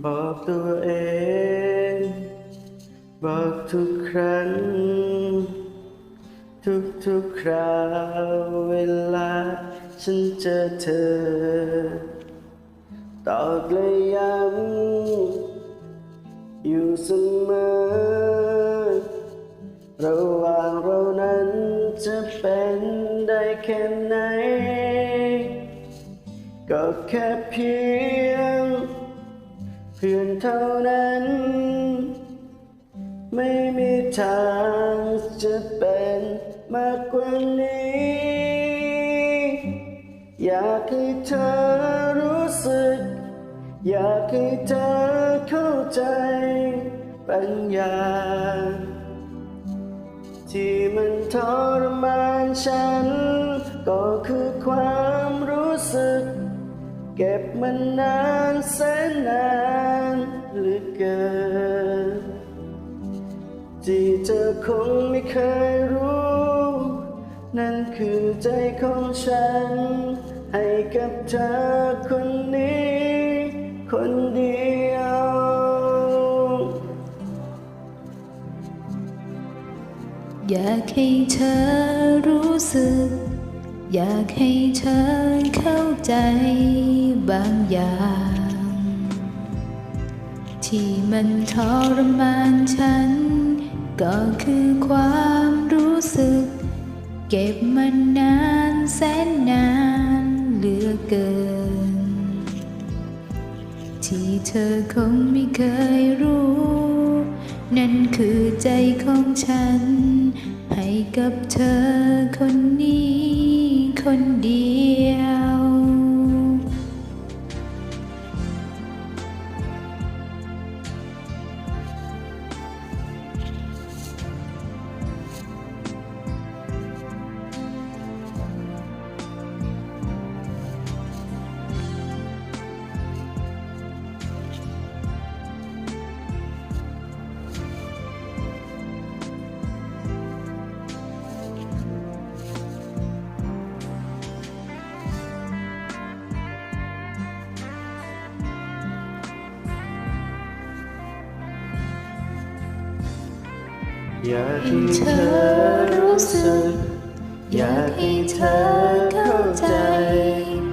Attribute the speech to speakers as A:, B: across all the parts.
A: บอกตัวเอง บอกทุกครั้ง ทุกทุกคราวเวลา ฉันเจอเธอ ตอกและย้ำอยู่เสมอ ระหว่างเรานั้นจะเป็นได้แค่ไหน ก็แค่เพียง พื่อนเท่านั้น ไม่มีทางจะเป็นมากกว่านี้ อยากให้เธอรู้สึก อยากให้เธอเข้าใจปัญญา ที่มันทรมานฉัน ก็คือความรู้สึก เก็บมันนานแสนนานเหลือเกิน ที่เธอคงไม่เคยรู้ นั่นคือใจของฉัน ให้กับเธอคนนี้ คนเดียว
B: อยากให้เธอรู้สึก อยากให้เธอเข้าใจบางอย่าง ที่มันทรมานฉัน ก็คือความรู้สึก เก็บมันนานแสนนานเหลือเกิน ที่เธอคงไม่เคยรู้ นั่นคือใจของฉัน ให้กับเธอคนนี้คนเดียว
A: อยากให้เธอรู้สึก อยากให้เธอเข้าใจ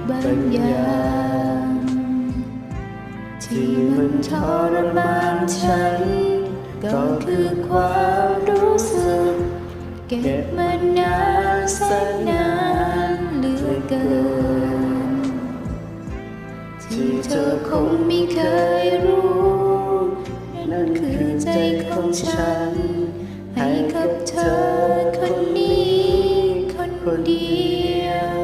A: บางอย่างที่มันทรมานฉันก็คือความรู้สึก
B: เก็บมันนานแสนนานเหลือเกิน ที่เธอคงไม่เคยรู้ นั่นคือใจของฉัน ให้กับเธอคนนี้คนเดียว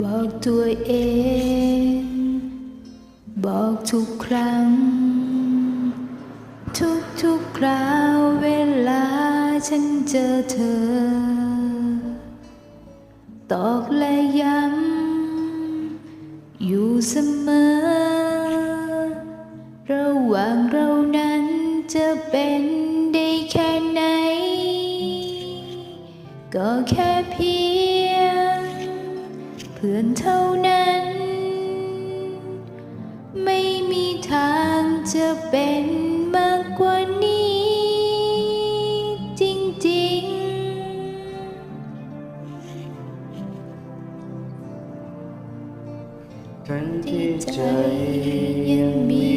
B: บอกตัวเอง บอกทุกครั้ง ทุกทุกคราวเวลาฉันเจอเธอ ตอกและย้ำอยู่เสมอ ระหว่างเรานั้นจะเป็นได้แค่ไหน ก็แค่เพียง เพื่อนเท่านั้น ไม่มีทางจะเป็น
A: ใจยังมี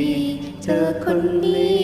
A: เธอคนนี้